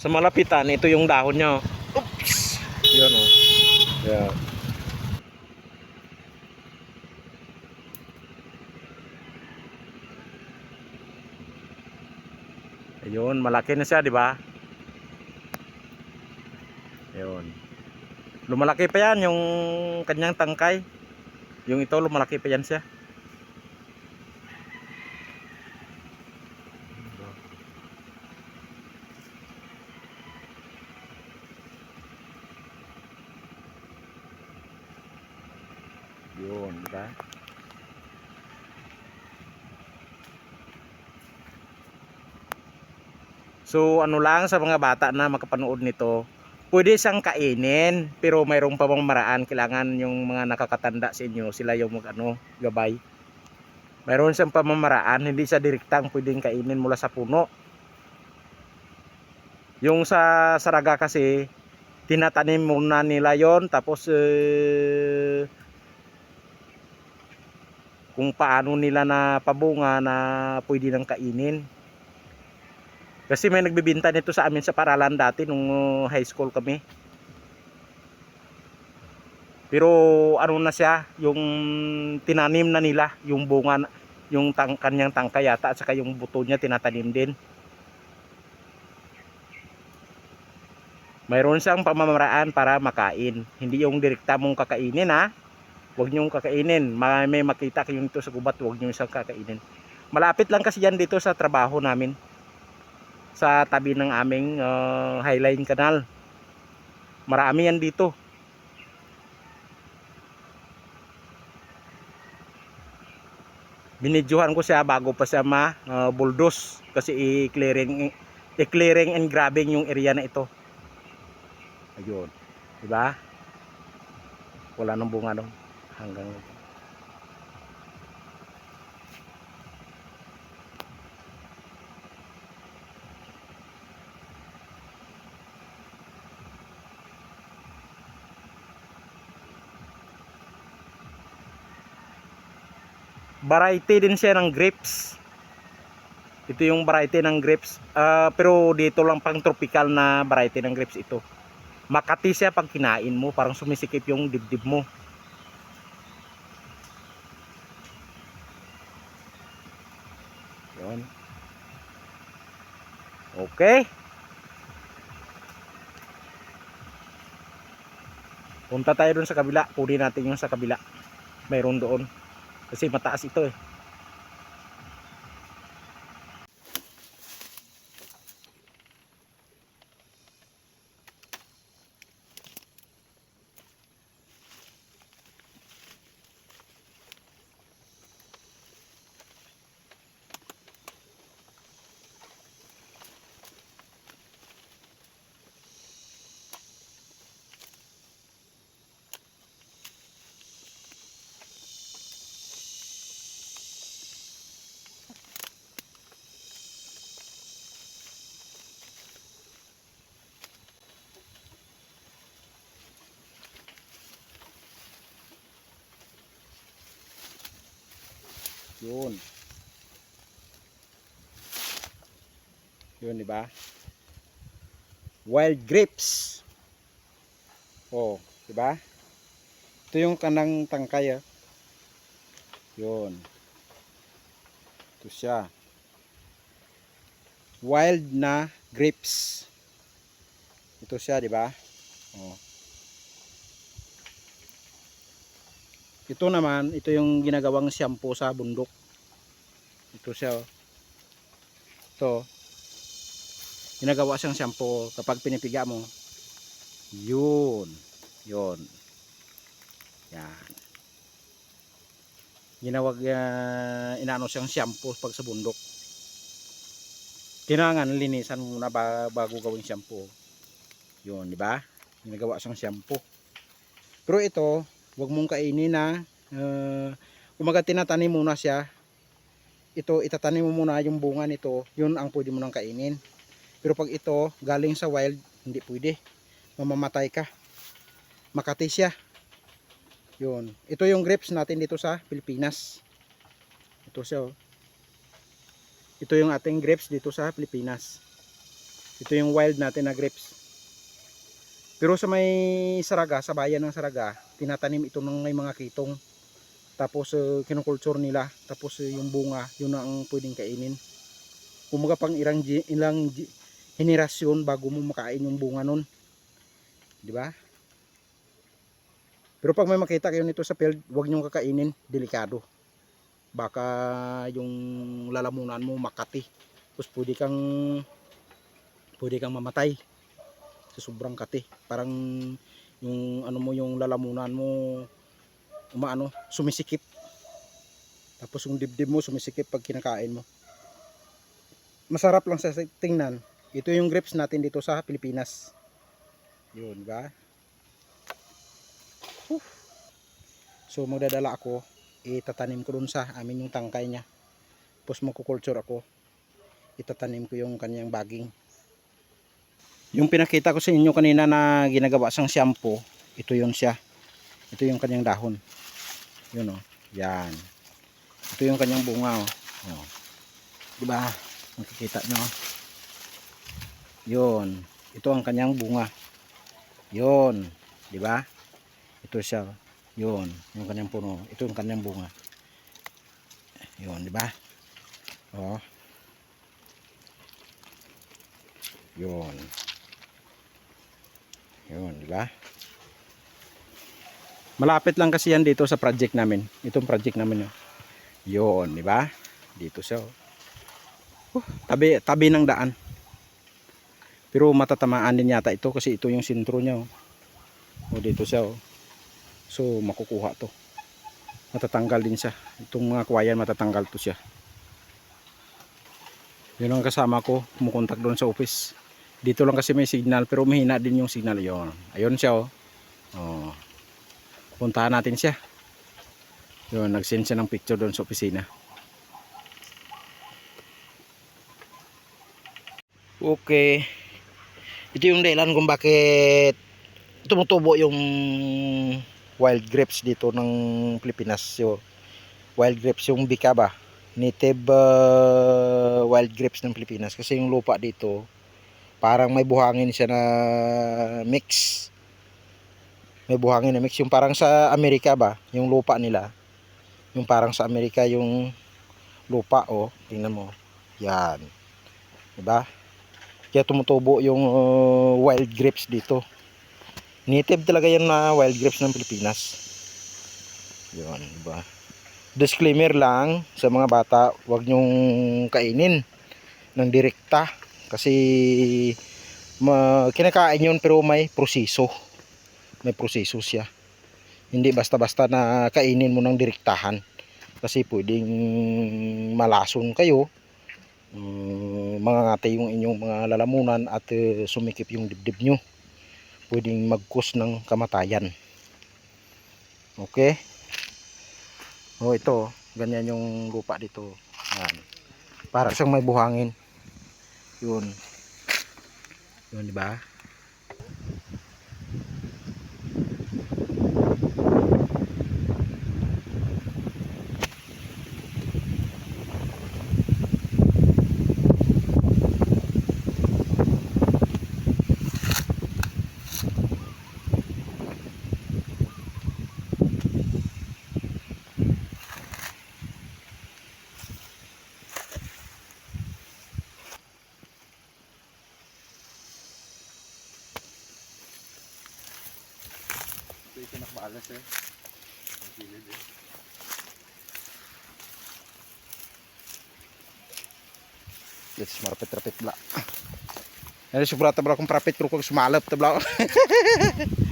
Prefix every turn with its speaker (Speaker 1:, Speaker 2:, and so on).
Speaker 1: Sa malapitan, ito yung dahon niya. Oops! Yan oh. Yeah. Ayun, malaki na siya, di ba? Ayun. Lumalaki pa yan yung kanyang tangkay. Yung ito, lumalaki pa yan siya. Yun, di ba? So ano lang sa mga bata na makapanood nito, pwede siyang kainin pero mayroong pa bang maraan kailangan yung mga nakakatanda sa inyo sila yung mag ano, gabay. Mayroon siyang pamamaraan, hindi siya direktang pwedeng kainin mula sa puno. Yung sa saraga kasi tinatanim muna nila yon tapos eh, kung paano nila na pabunga na pwede nang kainin. Kasi may nagbibinta nito sa amin sa paralan dati nung uh, high school kami. Pero ano na siya, yung tinanim na nila, yung bunga, yung tang, kanyang tangka yata at saka yung buto niya tinatanim din. Mayroon siyang pamamaraan para makain. Hindi yung direkta mong kakainin ha. Huwag niyong kakainin. Ma- May makita kayo nito sa gubat, huwag niyo siyang kakainin. Malapit lang kasi yan dito sa trabaho namin sa tabi ng aming uh, Highline Canal. Marami yan dito. Binidyohan ko siya bago pa siya ma uh, bulldoze kasi i-clearing i-clearing and grabbing yung area na ito. Ayun. 'Di ba? Wala nang bunga doon hanggang variety din siya ng grapes. Ito yung variety ng grapes. Ah, pero dito lang pang tropical na variety ng grapes ito. Makati siya pag kinain mo, parang sumisikip yung dibdib mo. Yun. Okay. Punta tayo dun sa kabila. Kunin natin yung sa kabila. Mayroon doon. Kasi mataas ito eh. Yun. Yun, di ba? Wild grapes. Oh, di ba? Ito yung kanang tangkay ah. Yun. Ito siya. Wild na grapes. Ito siya, di ba? Oh. Ito naman, ito yung ginagawang shampoo sa bundok. Ito siya. oh. Ito. Ginagawa siyang shampoo kapag pinipiga mo. Yun. Yun. Yan. Ginawag uh, inaano siyang shampoo pag sa bundok. Kailangan linisan muna ba, bago gawing shampoo. Yun, di ba? Ginagawa siyang shampoo. Pero ito, wag mong kainin na uh, umaga tinatanim muna siya. Ito itatanim mo muna yung bunga nito. Yun ang pwede mo nang kainin. Pero pag ito galing sa wild hindi pwede. Mamamatay ka. Makati siya. Yun. Ito yung grapes natin dito sa Pilipinas. Ito siya oh. ito yung ating grapes dito sa Pilipinas. Ito yung wild natin na grapes. Pero sa may Saraga, sa bayan ng Saraga, tinatanim ito ng mga kitong. Tapos uh, kinukulture nila. Tapos uh, yung bunga, yun ang pwedeng kainin. Kumaga pang ilang, ilang henerasyon bago mo makain yung bunga nun. Di ba? Pero pag may makita kayo nito sa field, huwag niyong kakainin, delikado. Baka yung lalamunan mo makati. Tapos pwede kang pwede kang mamatay sa sobrang kati. Parang yung ano mo yung lalamunan mo umaano, sumisikip. Tapos yung dibdib mo sumisikip pag kinakain mo. Masarap lang sa tingnan. Ito yung grapes natin dito sa Pilipinas. Yun, ba? Whew. So magdadala ako, itatanim ko dun sa amin yung tangkay niya. Tapos magkukulture ako, itatanim ko yung kanyang baging. Yung pinakita ko sa inyo kanina na ginagawa sang shampoo, ito yun siya. Ito yung kanyang dahon. Yun oh. Yan. Ito yung kanyang bunga oh. oh. Diba? Makikita nyo. Yun. Ito ang kanyang bunga. Yun. Diba? Ito siya. Yun. Yung kanyang puno. Ito yung kanyang bunga. Yun. Diba? Oh. Yun. Yun. Diba? Malapit lang kasi yan dito sa project namin. Itong project namin yun. Yun, di ba? Dito siya. oh. Tabi, tabi ng daan. Pero matatamaan din yata ito kasi ito yung sentro niya. Oh. O dito siya. Oh. So makukuha to. Matatanggal din siya. Itong mga kawayan matatanggal to siya. Yun ang kasama ko. Kumukontak doon sa office. Dito lang kasi may signal pero mahina din yung signal. Yun. Ayun siya oh. Oh. Puntahan natin siya. Yun, nag-send siya ng picture doon sa opisina. Okay. Ito yung dahilan kung bakit tumutubo yung wild grapes dito ng Pilipinas. Yung wild grapes yung bicaba. Native uh, wild grapes ng Pilipinas. Kasi yung lupa dito, parang may buhangin siya na mix. May buhangin na mix. Yung parang sa Amerika ba? Yung lupa nila. Yung parang sa Amerika yung lupa oh. Tingnan mo. Yan. Diba? Kaya tumutubo yung uh, wild grapes dito. Native talaga yan na wild grapes ng Pilipinas. Yun diba? Disclaimer lang sa mga bata wag nyong kainin ng direkta kasi ma, kinakain yun pero may proseso may proseso siya. Hindi basta-basta na kainin mo ng direktahan. Kasi pwedeng malason kayo, um, mangangati yung inyong mga lalamunan at uh, sumikip yung dibdib nyo. Pwedeng mag-cause ng kamatayan. Okay? O ito, ganyan yung lupa dito. Yan. Para siyang may buhangin. Yun. Yun, di ba?
Speaker 2: Ito yung pinakabalas eh. Ang gilid eh.
Speaker 1: Let's marapit-rapit bla. Sigurado tabla kung prapit kung sumalap tabla.